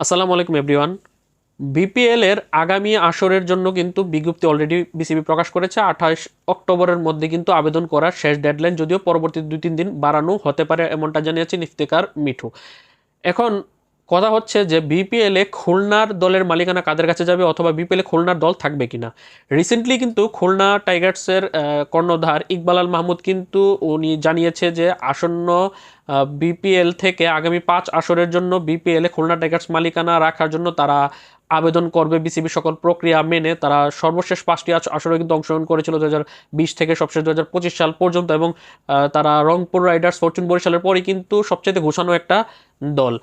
আসসালামু আলাইকুম everyone BPL এর আগামী আসরের জন্য কিন্তু বিজ্ঞপ্তি অলরেডি বিসিবি প্রকাশ করেছে। আঠাশ অক্টোবরের মধ্যে কিন্তু আবেদন করার শেষ ডেডলাইন যদিও পরবর্তী দুই তিন দিন বাড়ানো হতে পারে, এমনটা জানিয়েছে ইফতেকার মিঠু। এখন কথা হচ্ছে যে বিপিএলে খুলনার দলের মালিকানা কাদের কাছে যাবে অথবা বিপিএলে খুলনার দল থাকবে কিনা? রিসেন্টলি কিন্তু খুলনা টাইগার্সের কর্ণধার ইকবাল আল মাহমুদ কিন্তু উনি জানিয়েছে যে আসন্ন বিপিএল থেকে আগামী পাঁচ আসরের জন্য বিপিএলে খুলনা টাইগার্স মালিকানা রাখার জন্য তারা আবেদন করবে বিসিবি সকল প্রক্রিয়া মেনে। তারা সর্বশেষ পাঁচটি আস- আসরে কিন্তু অংশগ্রহণ করেছিল দু বিশ থেকে সবশেষ দু সাল পর্যন্ত এবং তারা রংপুর রাইডার্স ফরচুন বরিশালের পরই কিন্তু সবচেয়ে ঘোষানো একটা দল।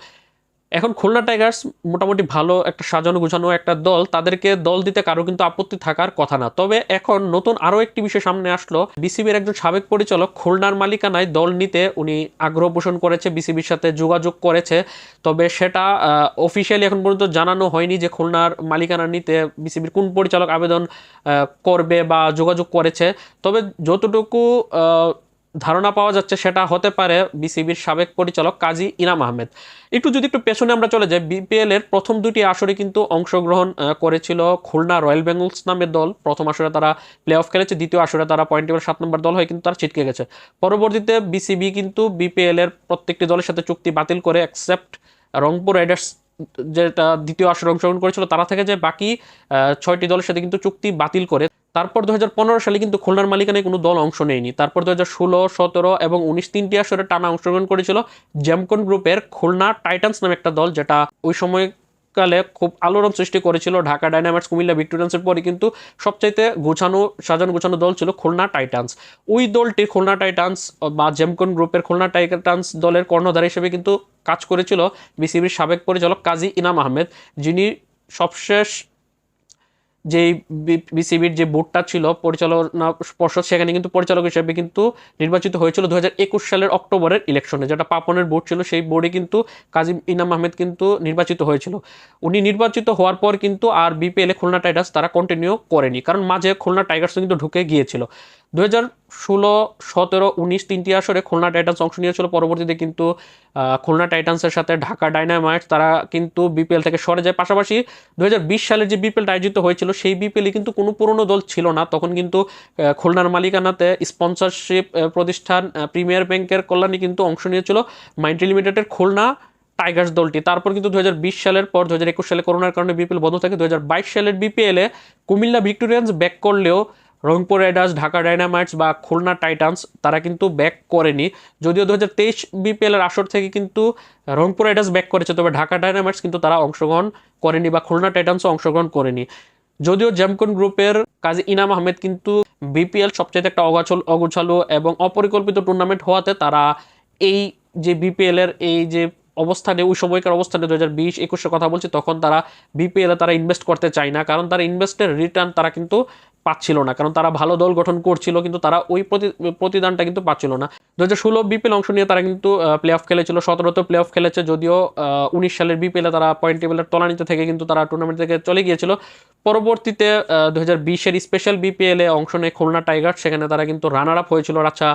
এখন খুলনা টাইগার্স মোটামুটি ভালো একটা সাজানো গুছানো একটা দল, তাদেরকে দল দিতে কারও কিন্তু আপত্তি থাকার কথা না। তবে এখন নতুন আরও একটি বিষয় সামনে আসলো। বিসিবির একজন সাবেক পরিচালক খুলনার মালিকানায় দল নিতে উনি আগ্রহ পোষণ করেছে, বিসিবির সাথে যোগাযোগ করেছে। তবে সেটা অফিসিয়ালি এখন পর্যন্ত জানানো হয়নি যে খুলনার মালিকানা নিতে বিসিবির কোন পরিচালক আবেদন করবে বা যোগাযোগ করেছে। তবে যতটুকু ধারণা পাওয়া যাচ্ছে সেটা হতে পারে বিসিবির সাবেক পরিচালক কাজী ইনাম আহমেদ। একটু যদি একটু পেছনে আমরা চলে যাই, বিপিএল এর প্রথম দুটি আসরে কিন্তু অংশগ্রহণ করেছিল খুলনা রয়্যাল বেঙ্গলস নামের দল। প্রথম আসরে তারা প্লে অফ খেলেছে, দ্বিতীয় আসরে তারা পয়েন্ট টেবিল সাত নম্বর দল হয়ে কিন্তু তারা ছিটকে গেছে। পরবর্তীতে বিসিবি কিন্তু বিপিএল এর প্রত্যেকটি দলের সাথে চুক্তি বাতিল করে অ্যাকসেপ্ট রংপুর রাইডার্স, যেটা দ্বিতীয় আসরে অংশগ্রহণ করেছিল, তারা থেকে যে বাকি ছয়টি দলের সাথে কিন্তু চুক্তি বাতিল করে। তারপর দু হাজার পনেরো সালে কিন্তু খুলনার মালিকানায় কোনো দল অংশ নেয়নি। তারপর দু হাজার ষোলো, সতেরো এবং উনিশ তিনটি আসরে টানা অংশগ্রহণ করেছিল জ্যামকন গ্রুপের খুলনা টাইটান্স নামে একটা দল, যেটা ওই সময় কালে খুব আলোড়ন সৃষ্টি করেছিল ঢাকা ডাইনামাইটস কুমিল্লা ভিক্টোরিয়ান্সের পরে কিন্তু সবচাইতে গোছানো, সাজানো গোছানো দল ছিল খুলনা টাইটান্স। ওই দলটি খুলনা টাইটান্স বা জেমকন গ্রুপের খুলনা টাইটান্স দলের কর্ণধার হিসেবে কিন্তু কাজ করেছিল বিসিবির সাবেক পরিচালক কাজী ইনাম আহমেদ, যিনি সবশেষ যেই বিসিবির যে বোর্ডটা ছিল, পরিচালনা পর্ষদ, সেখানে কিন্তু পরিচালক হিসেবে কিন্তু নির্বাচিত হয়েছিল দু হাজার একুশ সালের অক্টোবরের ইলেকশনে। যেটা পাপনের বোর্ড ছিল, সেই বোর্ডে কিন্তু কাজী ইনাম আহমেদ কিন্তু নির্বাচিত হয়েছিল। উনি নির্বাচিত হওয়ার পর কিন্তু আর বিপিএলে খুলনা টাইগার্স তারা কন্টিনিউ করেনি। কারণ মাঝে খুলনা টাইগার্স কিন্তু ঢুকে গিয়েছিল। দু হাজার ষোলো, সতেরো, উনিশ, তিনটি আসরে খুলনা টাইটান্স অংশ নিয়েছিল। পরবর্তীতে কিন্তু খুলনা টাইটান্সের সাথে ঢাকা ডাইনামাইটস তারা কিন্তু বিপিএল থেকে সরে যায়। পাশাপাশি বিশ সালের যে বিপিএল আয়োজিত হয়েছিল, সেই বিপিএলে কিন্তু কোনো পুরনো দল ছিল না। তখন কিন্তু খুলনার মালিকানাতে স্পন্সরশিপ প্রতিষ্ঠান প্রিমিয়ার ব্যাংকের কল্যাণে কিন্তু অংশ নিয়েছিল মাইন্ড্রি লিমিটেডের খুলনা টাইগার্স দলটি। তারপর কিন্তু দু হাজার বিশ সালের পর দু হাজার একুশ সালে করোনার কারণে বিপিএল বন্ধ থাকে। দু হাজার বাইশ সালের বিপিএলে কুমিল্লা ভিক্টোরিয়ান্স ব্যাক করলেও রংপুর রাইডার্স, ঢাকা ডাইনামাইটস বা খুলনা টাইটান্স, তারা কিন্তু ব্যাক করেনি। যদিও দু হাজার তেইশ বিপিএলের আসর থেকে কিন্তু রংপুর রাইডার্স ব্যাক করেছে, তবে ঢাকা ডাইনামাইটস কিন্তু তারা অংশগ্রহণ করেনি বা খুলনা টাইটান্সও অংশগ্রহণ করেনি। যদিও জ্যামকন গ্রুপের কাজী ইনাম আহমেদ কিন্তু বিপিএল সবচেয়ে একটা অগাছল অগোছালো এবং অপরিকল্পিত টুর্নামেন্ট হওয়াতে তারা এই যে বিপিএল এর এই যে অবস্থানে, ওই সময়কার অবস্থানে দু হাজার বিশ একুশের কথা বলছি, তখন তারা বিপিএল তারা ইনভেস্ট করতে চায় না। কারণ তারা ইনভেস্টের রিটার্ন তারা কিন্তু পাচ্ছিল না, কারণ তারা ভালো দল গঠন করছিল, কিন্তু তারা ওই প্রতি, প্রতিদানটা কিন্তু পাচ্ছিল না। দু হাজার ষোলো বিপিএল অংশ নিয়ে তারা কিন্তু প্লে অফ খেলেছিল সতেরোতে প্লে অফ খেলেছে, যদিও উনিশ সালের বিপিএলে তারা পয়েন্ট টেবিলের তলানিতে থেকে কিন্তু তারা টুর্নামেন্ট থেকে চলে গিয়েছিল। পরবর্তীতে দু হাজার বিশের স্পেশাল বিপিএলে অংশ নেয় খুলনা টাইগার্স, সেখানে তারা কিন্তু রানার আপ হয়েছিল রাজা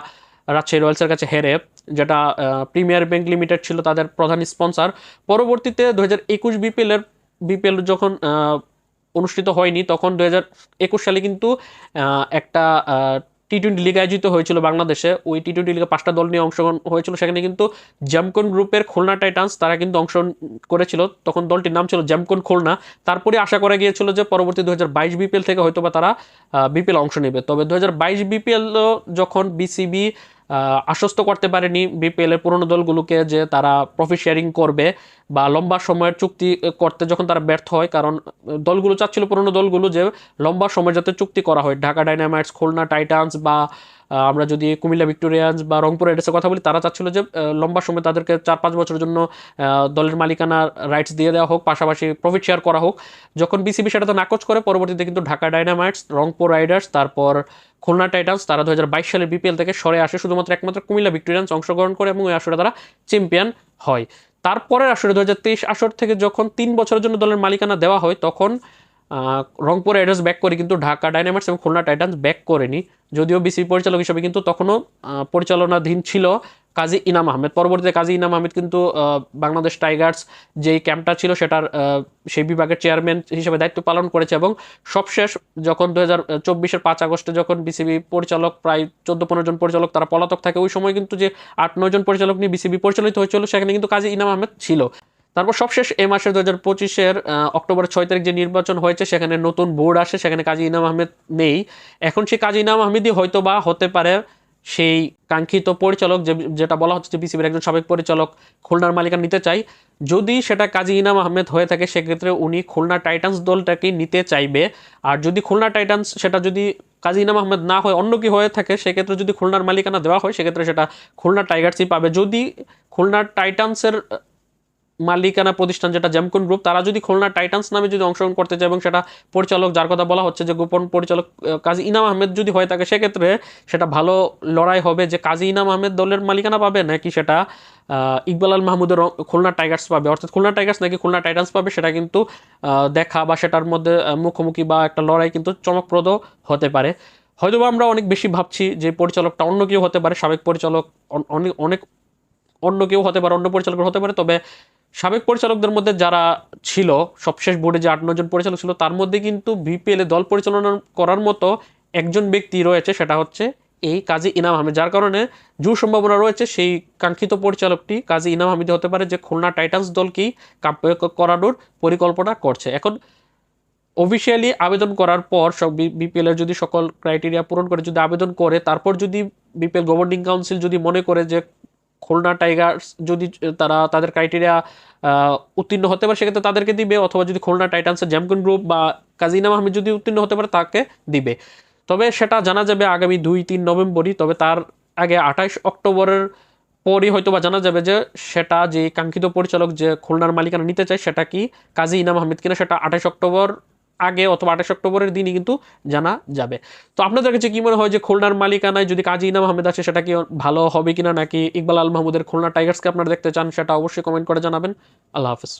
রাজশাহী রয়্যালসের কাছে হেরে, যেটা প্রিমিয়ার ব্যাংক লিমিটেড ছিল তাদের প্রধান স্পন্সর পরবর্তীতে দু হাজার একুশ বিপিএলের, বিপিএল যখন অনুষ্ঠিত হয়নি, তখন দু হাজার একুশ সালে কিন্তু একটা টি টোয়েন্টি লিগ আয়োজিত হয়েছিল বাংলাদেশে। ওই টি টোয়েন্টি লিগে পাঁচটা দল নিয়ে অংশগ্রহণ হয়েছিল। সেখানে কিন্তু জ্যামকন গ্রুপের খুলনা টাইটান্স তারা কিন্তু অংশগ্রহণ করেছিল। তখন দলটির নাম ছিল জ্যামকন খুলনা তারপরে আশা করা গিয়েছিল যে পরবর্তী দু হাজার বাইশ বিপিএল থেকে হয়তো বা তারা বিপিএল অংশ নেবে। তবে দু হাজার বাইশ বিপিএল যখন বিসিবি আশ্বস্ত করতে পারেনি বিপিএল এর পুরনো দলগুলোকে যে তারা প্রফিট শেয়ারিং করবে বা লম্বা সময়ের চুক্তি করতে যখন তারা ব্যর্থ হয়, কারণ দলগুলো চাচ্ছিল পুরনো দলগুলো যে লম্বা সময় যাতে চুক্তি করা হয়। ঢাকা ডাইনামাইটস খুলনা টাইটান্স বা আমরা যদি কুমিল্লা ভিক্টোরিয়ান্স বা রংপুর রাইডার্সের কথা বলি, তারা চাচ্ছিল যে লম্বা সময় তাদেরকে চার পাঁচ বছরের জন্য দলের মালিকানা রাইটস দিয়ে দেওয়া হোক, পাশাপাশি প্রফিট শেয়ার করা হোক। যখন বিসিবি সেটাতে নাকচ করে, পরবর্তীতে কিন্তু ঢাকা ডাইনামাইটস রংপুর রাইডার্স তারপর খুলনা টাইটান্স তারা দু হাজার বাইশ সালের বিপিএল থেকে সরে আসে শুধুমাত্র একমাত্র কুমিল্লা ভিক্টোরিয়ান্স অংশগ্রহণ করে এবং ওই আসরে তারা চ্যাম্পিয়ন হয়। তারপরের আসরে দুহাজার তেইশ আসর থেকে যখন তিন বছরের জন্য দলের মালিকানা দেওয়া হয়, তখন রংপুর রাইডার্স ব্যাক করে কিন্তু ঢাকা ডাইনামাইটস এবং খুলনা টাইটান্স ব্যাক করেনি। যদিও বিসিবি পরিচালক হিসেবে কিন্তু তখনও পরিচালনাধীন ছিল। কাজী ইনাম আহমেদ। পরবর্তীতে কাজী ইনাম আহমেদ কিন্তু বাংলাদেশ টাইগার্স যেই ক্যাম্পটা ছিল সেটার সেই বিভাগের চেয়ারম্যান হিসেবে দায়িত্ব পালন করেছে এবং সবশেষ যখন দু হাজার চব্বিশের পাঁচ আগস্টে যখন বিসিবি পরিচালক প্রায় চোদ্দ পনেরো জন পরিচালক, তারা পলাতক থাকে, ওই সময় কিন্তু যে আট নয় জন পরিচালক নিয়ে বিসিবি পরিচালিত হয়েছিল, সেখানে কিন্তু কাজী ইনাম আহমেদ ছিল। তারপর সবশেষ এ মাসের দু হাজার পঁচিশের অক্টোবর ছয় তারিখ যে নির্বাচন হয়েছে, সেখানে নতুন বোর্ড আসে, সেখানে কাজী ইনাম আহমেদ নেই। এখন সেই কাজী ইনাম আহমেদই হয়তো বা হতে পারে সেই কাঙ্ক্ষিত পরিচালক যে যেটা বলা হচ্ছে যে বিসিবির একজন সাবেক পরিচালক খুলনার মালিকা নিতে চাই। যদি সেটা কাজী ইনাম আহমেদ হয়ে থাকে, সেক্ষেত্রে উনি খুলনা টাইটান্স দলটাকে নিতে চাইবে। আর যদি খুলনা টাইটান্স সেটা যদি কাজী ইনাম আহমেদ না হয়, অন্য কি হয়ে থাকে, সেক্ষেত্রে যদি খুলনার মালিকানা দেওয়া হয়, সেক্ষেত্রে সেটা খুলনা টাইগার্সই পাবে। যদি খুলনা টাইটান্সের মালিকানা প্রতিষ্ঠান যেটা জ্যামকন গ্রুপ তারা যদি খুলনা টাইটান্স নামে যদি অংশগ্রহণ করতে চায় এবং সেটা পরিচালক, যার কথা বলা হচ্ছে যে গোপন পরিচালক কাজী ইনাম আহমেদ যদি হয়ে থাকে সেক্ষেত্রে সেটা ভালো লড়াই হবে যে কাজী ইনাম আহমেদ দলের মালিকানা পাবে নাকি সেটা ইকবাল আল মাহমুদের খুলনা টাইগার্স পাবে। অর্থাৎ খুলনা টাইগার্স নাকি খুলনা টাইটান্স পাবে, সেটা কিন্তু দেখা বা সেটার মধ্যে মুখোমুখি বা একটা লড়াই কিন্তু চমকপ্রদ হতে পারে। হয়তো আমরা অনেক বেশি ভাবছি যে পরিচালকটা অন্য কেউ হতে পারে, সাবেক পরিচালক অনেক অনেক অন্য কেউ হতে পারে, অন্য পরিচালক হতে পারে, তবে সাবেক পরিচালকদের মধ্যে যারা ছিল, সবশেষ বোর্ডে যে আট নজন পরিচালক ছিল, তার মধ্যে কিন্তু বিপিএল দল পরিচালনা করার মতো একজন ব্যক্তি রয়েছে, সেটা হচ্ছে এই কাজী ইনাম আহমেদ, যার কারণে জোর সম্ভাবনা রয়েছে সেই কাঙ্ক্ষিত পরিচালকটি কাজী ইনাম আহমেদ হতে পারে যে খুলনা টাইটান্স দলকেই কাপ করানোর পরিকল্পনা করছে। এখন অফিসিয়ালি আবেদন করার পর সব বিপিএল এর যদি সকল ক্রাইটেরিয়া পূরণ করে যদি আবেদন করে, তারপর যদি বিপিএল গভর্নিং কাউন্সিল যদি মনে করে যে খুলনা টাইগার্স যদি তারা তাদের ক্রাইটেরিয়া উত্তীর্ণ হতে পারে, সেক্ষেত্রে তাদেরকে দিবে, অথবা যদি খুলনা টাইটান্সের জ্যামকন গ্রুপ বা কাজিনাম আহমেদ যদি উত্তীর্ণ হতে পারে, তাকে দিবে। তবে সেটা জানা যাবে আগামী দুই, তিন নভেম্বরই, তবে তার আগে আঠাইশ অক্টোবরের পরই হয়তো বা জানা যাবে যে সেটা যে কাঙ্ক্ষিত পরিচালক যে খুলনার মালিকানা নিতে চায়, সেটা কি কাজী ইনাম আহমেদ কিনা, সেটা আঠাইশ অক্টোবর আগে অথবা আঠাশ অক্টোবরের দিনই কিন্তু জানা যাবে। তো আপনাদের কাছে কী মনে হয় যে খুলনার মালিকানায় যদি কাজী ইনাম আহমেদ আসে, সেটা কি ভালো হবে কিনা, নাকি ইকবাল আল মাহমুদের খুলনা টাইগার্সকে আপনারা দেখতে চান, সেটা অবশ্যই কমেন্ট করে জানাবেন। আল্লাহ হাফিজ।